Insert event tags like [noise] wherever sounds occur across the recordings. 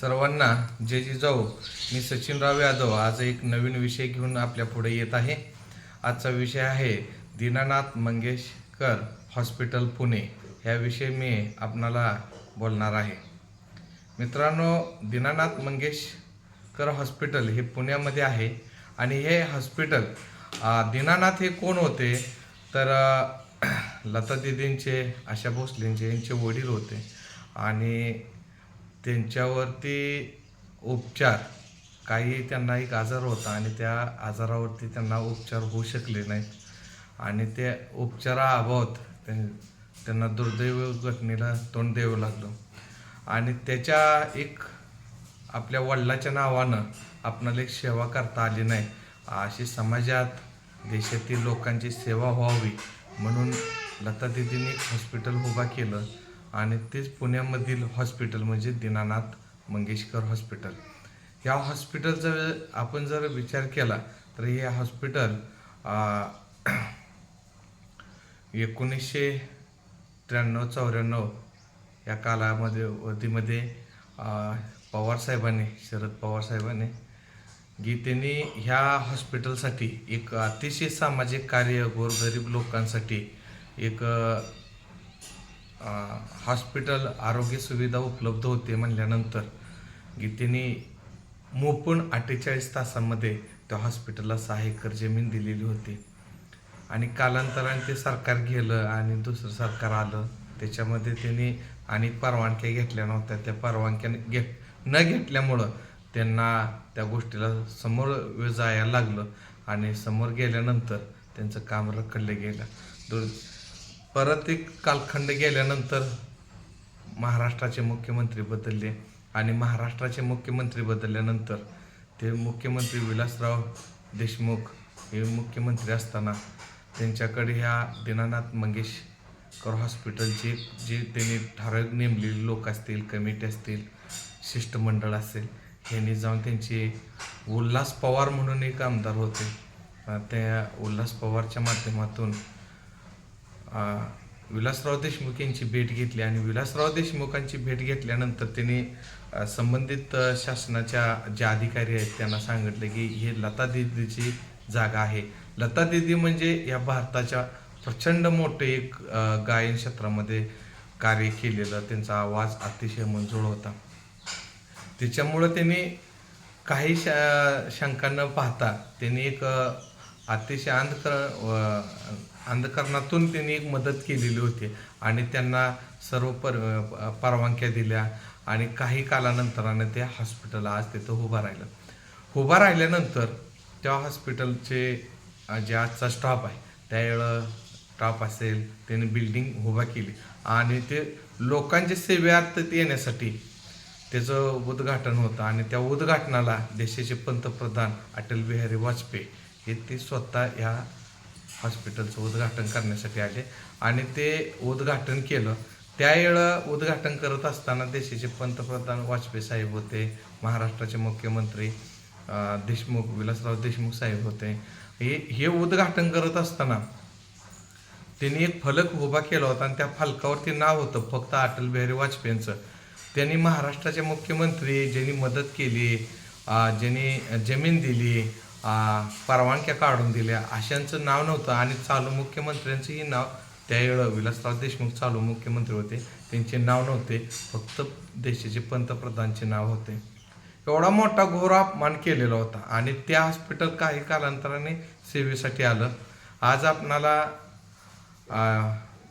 सर्वांना जे जी जाऊ. मी सचिनराव यादव आज एक नवीन विषय घेऊन आपल्या पुढे येत आहे. आजचा विषय आहे दीनानाथ मंगेशकर हॉस्पिटल पुणे. ह्याविषयी मी आपणाला बोलणार आहे. मित्रांनो दीनानाथ मंगेशकर हॉस्पिटल हे पुण्यामध्ये आहे आणि हे हॉस्पिटल दीनानाथ हे कोण होते? तर लता दिदींचे आशा भोसलेंचे यांचे वडील होते. आणि त्यांच्यावरती उपचार काही त्यांना एक आजार होता आणि त्या आजारावरती त्यांना उपचार होऊ शकले नाहीत. आणि ते उपचाराअभावात त्यां- त्यांना दुर्दैव घटनेला तोंड द्यावं लागलं. आणि त्याच्या एक आपल्या वडिलाच्या नावानं आपणाला एक सेवा करता आली नाही. अशी समाजात देशातील लोकांची सेवा व्हावी म्हणून लता दिदींनी एक हॉस्पिटल उभा केलं. आणि तेच पुण्यामधील हॉस्पिटल म्हणजे दीनानाथ मंगेशकर हॉस्पिटल. या हॉस्पिटलचा आपण जर विचार केला तर हे हॉस्पिटल [clears throat] एकोणीसशे त्र्याण्णव चौऱ्याण्णव या कालामध्ये अवधीमध्ये पवारसाहेबांनी शरद पवारसाहेबांनी गीतेने ह्या हॉस्पिटलसाठी एक अतिशय सामाजिक कार्य गोरगरीब लोकांसाठी एक हॉस्पिटल आरोग्य सुविधा उपलब्ध होते म्हणल्यानंतर गीतेने मोपण अठ्ठेचाळीस तासांमध्ये त्या हॉस्पिटलला सहा एकर जमीन दिलेली होती. आणि कालांतराने ते सरकार गेलं आणि दुसरं सरकार आलं. त्याच्यामध्ये त्यांनी अनेक परवानग्या घेतल्या नव्हत्या. त्या परवानग्या घेत न घेतल्यामुळं त्यांना त्या गोष्टीला समोर जायला लागलं आणि समोर गेल्यानंतर त्यांचं काम रखडलं गेलं. दुर परत एक कालखंड गेल्यानंतर महाराष्ट्राचे मुख्यमंत्री बदलले आणि महाराष्ट्राचे मुख्यमंत्री बदलल्यानंतर ते मुख्यमंत्री विलासराव देशमुख हे मुख्यमंत्री असताना त्यांच्याकडे ह्या दीनानाथ मंगेशकर हॉस्पिटलचे जे त्यांनी ठराविक नेमलेले लोक असतील कमिटी असतील शिष्टमंडळ असेल ह्यांनी जाऊन त्यांचे उल्हास पवार म्हणून एक आमदार होते. त्या उल्हास पवारच्या माध्यमातून विलासराव देशमुख यांची भेट घेतली आणि विलासराव देशमुखांची भेट घेतल्यानंतर त्यांनी संबंधित शासनाच्या जे अधिकारी आहेत त्यांना सांगितलं की हे लता दिदीची जागा आहे. लता दिदी म्हणजे या भारताच्या प्रचंड मोठे एक गायन क्षेत्रामध्ये कार्य केलेलं त्यांचा आवाज अतिशय मंजूळ होता. त्याच्यामुळं त्यांनी काही श शंका न पाहता त्यांनी एक अतिशय अंधकर अंधकरणातून त्यांनी एक मदत केलेली होती. आणि त्यांना सर्व पर परवानग्या दिल्या. आणि काही कालानंतरानं ते हॉस्पिटल आज तिथं उभं राहिलं. उभं राहिल्यानंतर त्या हॉस्पिटलचे जे आजचा स्टाफ आहे त्यावेळं स्टाफ असेल त्याने बिल्डिंग उभा केली. आणि ते लोकांच्या सेवेत येण्यासाठी त्याचं उद्घाटन होतं. आणि त्या उद्घाटनाला देशाचे पंतप्रधान अटल बिहारी वाजपेयी हे ते स्वतः ह्या हॉस्पिटलचं उद्घाटन करण्यासाठी आले. आणि ते उद्घाटन केलं. त्यावेळं उद्घाटन करत असताना देशाचे पंतप्रधान वाजपेयी साहेब होते महाराष्ट्राचे मुख्यमंत्री देशमुख विलासराव देशमुख साहेब होते. हे हे उद्घाटन करत असताना त्यांनी एक फलक उभा केला होता आणि त्या फलकावरती नाव होतं फक्त अटल बिहारी वाजपेयींचं. त्यांनी महाराष्ट्राचे मुख्यमंत्री ज्यांनी मदत केली ज्यांनी जमीन दिली परवानग्या काढून दिल्या. अशांचं नाव नव्हतं आणि चालू मुख्यमंत्र्यांचंही नाव त्यावेळं विलासराव देशमुख चालू मुख्यमंत्री होते. त्यांचे नाव नव्हते फक्त देशाचे पंतप्रधानचे नाव होते. एवढा मोठा घोर अपमान केलेला होता आणि त्या हॉस्पिटल काही कालांतराने सेवेसाठी आलं. आज आपणाला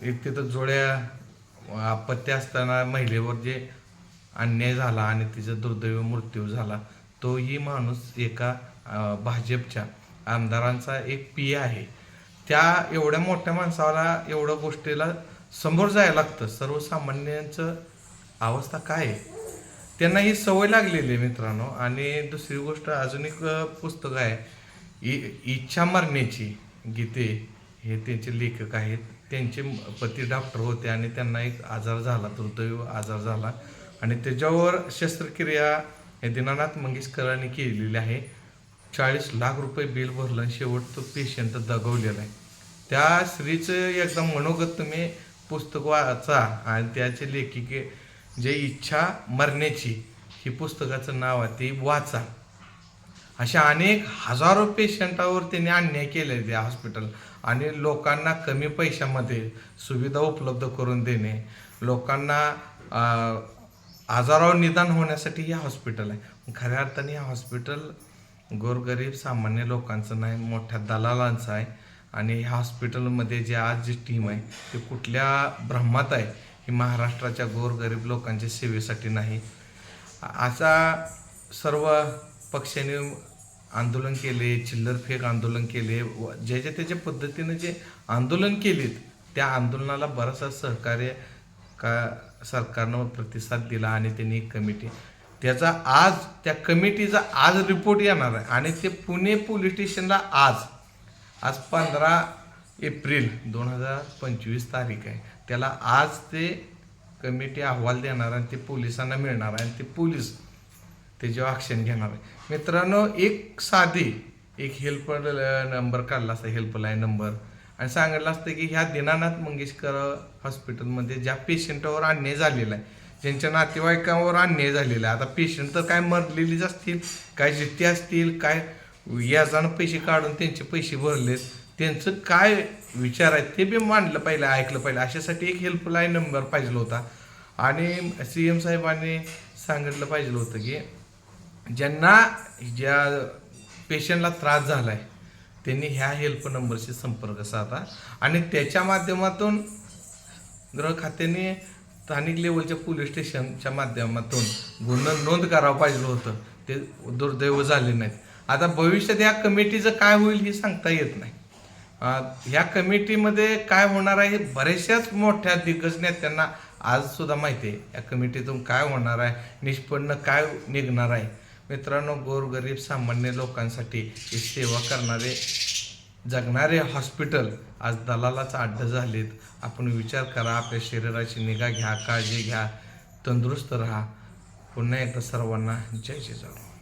एक तिथं जोड्या आपत्ती असताना महिलेवर जे अन्याय झाला आणि तिचा दुर्दैव मृत्यू झाला तोही माणूस एका भाजपच्या आमदारांचा एक पी आहे. त्या एवढ्या मोठ्या माणसाला एवढ्या गोष्टीला समोर जायला लागतं. सर्वसामान्यांचं अवस्था काय आहे? त्यांना ही सवय लागलेली आहे मित्रांनो. आणि दुसरी गोष्ट अजून एक पुस्तक आहे. इ इच्छा मरण्याची गीते हे त्यांचे लेखक आहेत. त्यांचे पती डॉक्टर होते आणि त्यांना एक आजार झाला दुर्दैव आजार झाला. आणि त्याच्यावर शस्त्रक्रिया हे दीनानाथ मंगेशकरांनी केलेली आहे. चाळीस लाख रुपये बिल भरलं आणि शेवट तो पेशंट दगवलेला आहे. त्या स्त्रीचं एकदम मनोगत तुम्ही पुस्तक वाचा आणि त्याचे लेखिके जे इच्छा मरण्याची ही पुस्तकाचं नाव आहे ती वाचा. अशा अनेक हजारो पेशंटावर त्यांनी अन्याय केले त्या हॉस्पिटल आणि लोकांना कमी पैशामध्ये सुविधा उपलब्ध करून देणे लोकांना आजारावर निदान होण्यासाठी हे हॉस्पिटल आहे. खऱ्या अर्थाने हे हॉस्पिटल गोरगरीब सामान्य लोकांचं नाही मोठ्या दलालांचं आहे. आणि ह्या हॉस्पिटलमध्ये जे आज जी टीम आहे ती कुठल्या ब्रह्मात आहे ही महाराष्ट्राच्या गोरगरीब लोकांच्या सेवेसाठी नाही. असा सर्व पक्षाने आंदोलन केले चिल्लर फेक आंदोलन केले व ज्याच्या त्याच्या पद्धतीने जे आंदोलन केलेत त्या आंदोलनाला बराचसा सहकार्य का सरकारनं प्रतिसाद दिला आणि त्यांनी कमिटी त्याचा आज त्या कमिटीचा आज रिपोर्ट येणार आहे. आणि ते पुणे पोलीस स्टेशनला आज आज पंधरा एप्रिल दोन हजार पंचवीस तारीख आहे. त्याला आज ते कमिटी अहवाल देणार आणि ते पोलिसांना मिळणार आहे आणि ते पोलीस त्याच्यावर ॲक्शन घेणार आहे. मित्रांनो एक साधी एक हेल्प नंबर काढला असता हेल्पलाईन नंबर आणि सांगितलं असतं की ह्या दीनानाथ मंगेशकर हॉस्पिटलमध्ये ज्या पेशंटवर अन्याय झालेला आहे ज्यांच्या नातेवाईकांवर अन्याय झालेला आहे. आता पेशंट तर काय मरलेलीच असतील काय जित्ते असतील काय याजानं पैसे काढून त्यांचे पैसे भरलेत. त्यांचं काय विचार आहेत ते बी मांडलं पाहिजे ऐकलं पाहिजे अशासाठी एक हेल्पलाईन नंबर पाहिजे होता. आणि सी एम साहेबांनी सांगितलं पाहिजे होतं की ज्यांना ज्या पेशंटला त्रास झाला आहे त्यांनी ह्या हेल्प नंबरशी संपर्क साधा. आणि त्याच्या माध्यमातून ग्रह खात्याने स्थानिक लेवलच्या पोलीस स्टेशनच्या माध्यमातून गुन्हा नोंद करावं पाहिजे होतं. ते दुर्दैव झाले नाहीत. आता भविष्यात या कमिटीचं काय होईल हे सांगता येत नाही. ह्या कमिटीमध्ये काय होणार आहे हे बऱ्याचशाच मोठ्या दिग्गज नेत्यांना आज सुद्धा माहिती आहे. या कमिटीतून काय होणार आहे निष्पन्न काय निघणार आहे? मित्रांनो गोरगरीब सामान्य लोकांसाठी ही सेवा करणारे जगणारे हॉस्पिटल आज दलालाचा अड्डा झालेत. आपण विचार करा आपल्या शरीराची निगा घ्या काळजी घ्या तंदुरुस्त राहा. पुन्हा एकदा सर्वांना जय जय जाऊ